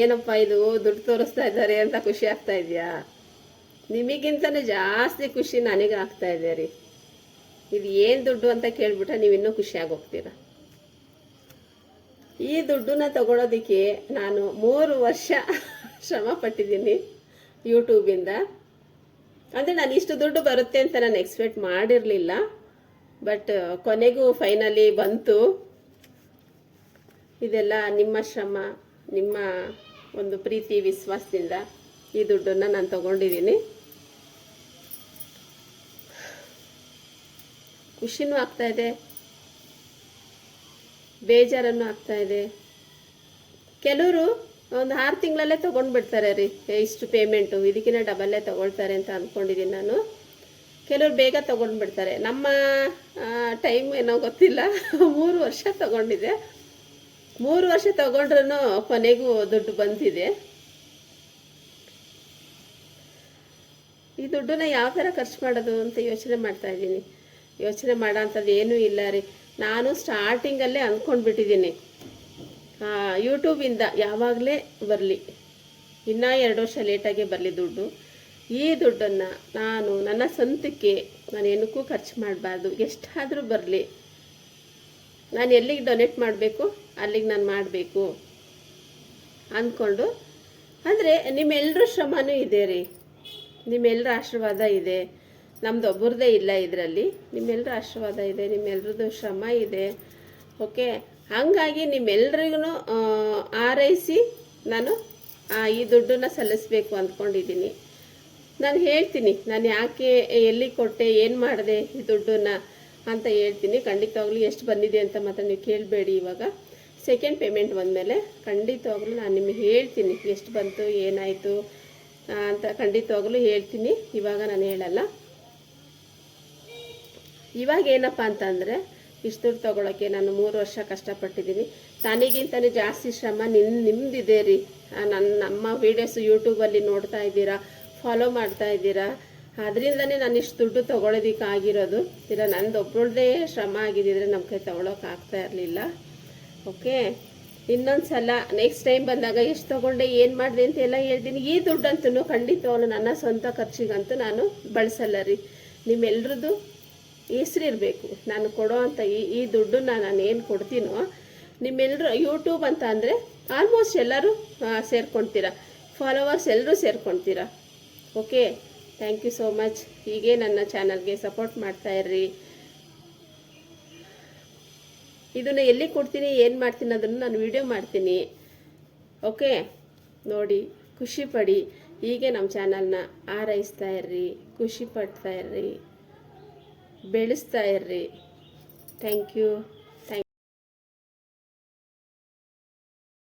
ಏನಪ್ಪ ಇದು ದುಡ್ಡು ತೋರಿಸ್ತಾ ಇದ್ದಾರೆ ಅಂತ ಖುಷಿ ಆಗ್ತಾ ಇದೆಯಾ? ನಿಮಗಿಂತನೂ ಜಾಸ್ತಿ ಖುಷಿ ನನಗೆ ಆಗ್ತಾ ಇದೆ ರೀ. ಇದು ಏನು ದುಡ್ಡು ಅಂತ ಕೇಳಿಬಿಟ್ಟ ನೀವು ಇನ್ನೂ ಖುಷಿಯಾಗಿ ಹೋಗ್ತೀರ? ಈ ದುಡ್ಡನ್ನ ತಗೊಳೋದಕ್ಕೆ ನಾನು ಮೂರು ವರ್ಷ ಶ್ರಮ ಪಟ್ಟಿದ್ದೀನಿ ಯೂಟ್ಯೂಬಿಂದ. ಅಂದರೆ ನಾನು ಇಷ್ಟು ದುಡ್ಡು ಬರುತ್ತೆ ಅಂತ ನಾನು ಎಕ್ಸ್ಪೆಕ್ಟ್ ಮಾಡಿರಲಿಲ್ಲ. ಬಟ್ ಕೊನೆಗೂ ಫೈನಲಿ ಬಂತು. ಇದೆಲ್ಲ ನಿಮ್ಮ ಶ್ರಮ. ನಿಮ್ಮ ಒಂದು ಪ್ರೀತಿ, ವಿಶ್ವಾಸದಿಂದ ಈ ದುಡ್ಡನ್ನು ನಾನು ತಗೊಂಡಿದ್ದೀನಿ ಖುಷಿನೂ ಆಗ್ತಾ ಇದೆ. ಬೇಜಾರನ್ನು ಆಗ್ತಾ ಇದೆ. ಕೆಲವರು ಒಂದು ಆರು ತಿಂಗಳಲ್ಲೇ ತೊಗೊಂಡು ಬಿಡ್ತಾರೆ ರೀ ಇಷ್ಟು ಪೇಮೆಂಟು ಇದಕ್ಕಿಂತ ಡಬಲ್ಲೇ ತೊಗೊಳ್ತಾರೆ ಅಂತ ಅಂದ್ಕೊಂಡಿದ್ದೀನಿ ನಾನು. ಕೆಲವರು ಬೇಗ ತೊಗೊಂಡು ಬಿಡ್ತಾರೆ ನಮ್ಮ ಟೈಮ್ ಏನೋ ಗೊತ್ತಿಲ್ಲ. ಮೂರು ವರ್ಷ ತಗೊಂಡಿದೆ ಮೂರು ವರ್ಷ ತಗೊಂಡ್ರೂ ಕೊನೆಗೂ ದುಡ್ಡು ಬಂದಿದೆ. ಈ ದುಡ್ಡನ್ನ ಯಾವ ಥರ ಖರ್ಚು ಮಾಡೋದು ಅಂತ ಯೋಚನೆ ಮಾಡ್ತಾ ಇದ್ದೀನಿ. ಯೋಚನೆ ಮಾಡೋ ಅಂಥದ್ದು ಏನೂ ಇಲ್ಲ ರೀ. ನಾನು ಸ್ಟಾರ್ಟಿಂಗಲ್ಲೇ ಅಂದ್ಕೊಂಡ್ಬಿಟ್ಟಿದ್ದೀನಿ. ಯೂಟ್ಯೂಬಿಂದ ಯಾವಾಗಲೇ ಬರಲಿ, ಇನ್ನೂ ಎರಡು ವರ್ಷ ಲೇಟಾಗಿ ಬರಲಿ ದುಡ್ಡು. ಈ ದುಡ್ಡನ್ನು ನಾನು ನನ್ನ ಸ್ವಂತಕ್ಕೆ, ನಾನು ಏನಕ್ಕೂ ಖರ್ಚು ಮಾಡಬಾರ್ದು. ಎಷ್ಟಾದರೂ ಬರಲಿ. ನಾನು ಎಲ್ಲಿಗೆ ಡೊನೇಟ್ ಮಾಡಬೇಕು, ಅಲ್ಲಿಗೆ ನಾನು ಮಾಡಬೇಕು ಅಂದ್ಕೊಂಡು. ಅಂದರೆ ನಿಮ್ಮೆಲ್ಲರ ಶ್ರಮನೂ ಇದೆ ರೀ. ನಿಮ್ಮೆಲ್ಲರ ಆಶೀರ್ವಾದ ಇದೆ. ನಮ್ದು ಒಬ್ಬರದೇ ಇಲ್ಲ ಇದರಲ್ಲಿ. ನಿಮ್ಮೆಲ್ಲರ ಆಶೀರ್ವಾದ ಇದೆ ನಿಮ್ಮೆಲ್ಲರದ್ದು ಶ್ರಮ ಇದೆ. ಓಕೆ? ಹಾಗಾಗಿ ನಿಮ್ಮೆಲ್ರಿಗೂ ಆರೈಸಿ ನಾನು ಈ ದುಡ್ಡನ್ನ ಸಲ್ಲಿಸಬೇಕು ಅಂದ್ಕೊಂಡಿದ್ದೀನಿ. ನಾನು ಹೇಳ್ತೀನಿ, ನಾನು ಯಾಕೆ ಎಲ್ಲಿ ಕೊಟ್ಟೆ, ಏನು ಮಾಡಿದೆ ಈ ದುಡ್ಡನ್ನ? ಅಂತ ಹೇಳ್ತೀನಿ. ಖಂಡಿತವಾಗ್ಲೂ ಎಷ್ಟು ಬಂದಿದೆ ಅಂತ ಮಾತ್ರ ನೀವು ಕೇಳಬೇಡಿ ಇವಾಗ. ಸೆಕೆಂಡ್ ಪೇಮೆಂಟ್ ಬಂದಮೇಲೆ ಖಂಡಿತವಾಗ್ಲೂ ನಾನು ನಿಮಗೆ ಹೇಳ್ತೀನಿ ಎಷ್ಟು ಬಂತು, ಏನಾಯಿತು ಅಂತ ಖಂಡಿತವಾಗ್ಲೂ ಹೇಳ್ತೀನಿ. ಇವಾಗ ನಾನು ಹೇಳಲ್ಲ. ಇವಾಗ ಏನಪ್ಪ ಅಂತಂದರೆ ಇಷ್ಟು ದುಡ್ಡು ತೊಗೊಳಕ್ಕೆ ನಾನು ಮೂರು ವರ್ಷ ಕಷ್ಟಪಟ್ಟಿದ್ದೀನಿ. ತನಿಗಿಂತಲೇ ಜಾಸ್ತಿ ಶ್ರಮ ನಿನ್ ನಿಮ್ಮದಿದೆ ರೀ. ನನ್ನ, ನಮ್ಮ ವೀಡಿಯೋಸ್ ಯೂಟ್ಯೂಬಲ್ಲಿ ನೋಡ್ತಾ ಇದ್ದೀರಾ ಫಾಲೋ ಮಾಡ್ತಾ ಇದ್ದೀರಾ ಅದರಿಂದನೇ ನಾನು ಇಷ್ಟು ದುಡ್ಡು ತೊಗೊಳೋದಕ್ಕೆ ಆಗಿರೋದು. ಇಲ್ಲ, ನಂದು ಒಬ್ಬಳದೇ ಶ್ರಮ ಆಗಿದ್ದಿದ್ರೆ ನಮ್ಮ ಕೈ ತೊಗೊಳೋಕ್ಕಾಗ್ತಾ ಇರಲಿಲ್ಲ. ಓಕೆ? ಇನ್ನೊಂದು ಸಲ ನೆಕ್ಸ್ಟ್ ಟೈಮ್ ಬಂದಾಗ ಎಷ್ಟು ತೊಗೊಂಡೆ, ಏನು ಮಾಡಿದೆ ಅಂತ ಎಲ್ಲ ಹೇಳ್ತೀನಿ. ಈ ದುಡ್ಡಂತೂ ಖಂಡಿತವಾಗ್ಲೂ ನನ್ನ ಸ್ವಂತ ಖರ್ಚಿಗಂತೂ ನಾನು ಬಳಸಲ್ಲ ರೀ. ನಿಮ್ಮೆಲ್ರದ್ದು ಹೆಸ್ರಿರಬೇಕು. ನಾನು ಕೊಡೋ ಅಂಥ ಈ ಈ ದುಡ್ಡನ್ನ ನಾನು ಏನು ಕೊಡ್ತೀನೋ ನಿಮ್ಮೆಲ್ಲರೂ ಯೂಟ್ಯೂಬ್ ಅಂತ ಅಂದರೆ ಆಲ್ಮೋಸ್ಟ್ ಎಲ್ಲರೂ ಸೇರ್ಕೊಳ್ತೀರಾ ಫಾಲೋವರ್ಸ್ ಎಲ್ಲರೂ ಸೇರ್ಕೊಳ್ತೀರಾ okay? Thank you so much ಹೀಗೆ ನನ್ನ ಚಾನಲ್ಗೆ ಸಪೋರ್ಟ್ ಮಾಡ್ತಾ ಇರ್ರಿ. ಇದನ್ನು ಎಲ್ಲಿ ಕೊಡ್ತೀನಿ, ಏನು ಮಾಡ್ತೀನಿ ಅದನ್ನು ನಾನು ವಿಡಿಯೋ ಮಾಡ್ತೀನಿ. ಓಕೆ ನೋಡಿ, ಖುಷಿ ಪಡಿ. ಹೀಗೆ ನಮ್ಮ ಚಾನಲ್ನ ಆರೈಸ್ತಾ ಇರ್ರಿ, ಖುಷಿ ಪಡ್ತಾ ಇರ್ರಿ, ಬೆಳೆಸ್ತಾ ಇರ್ರಿ. Thank you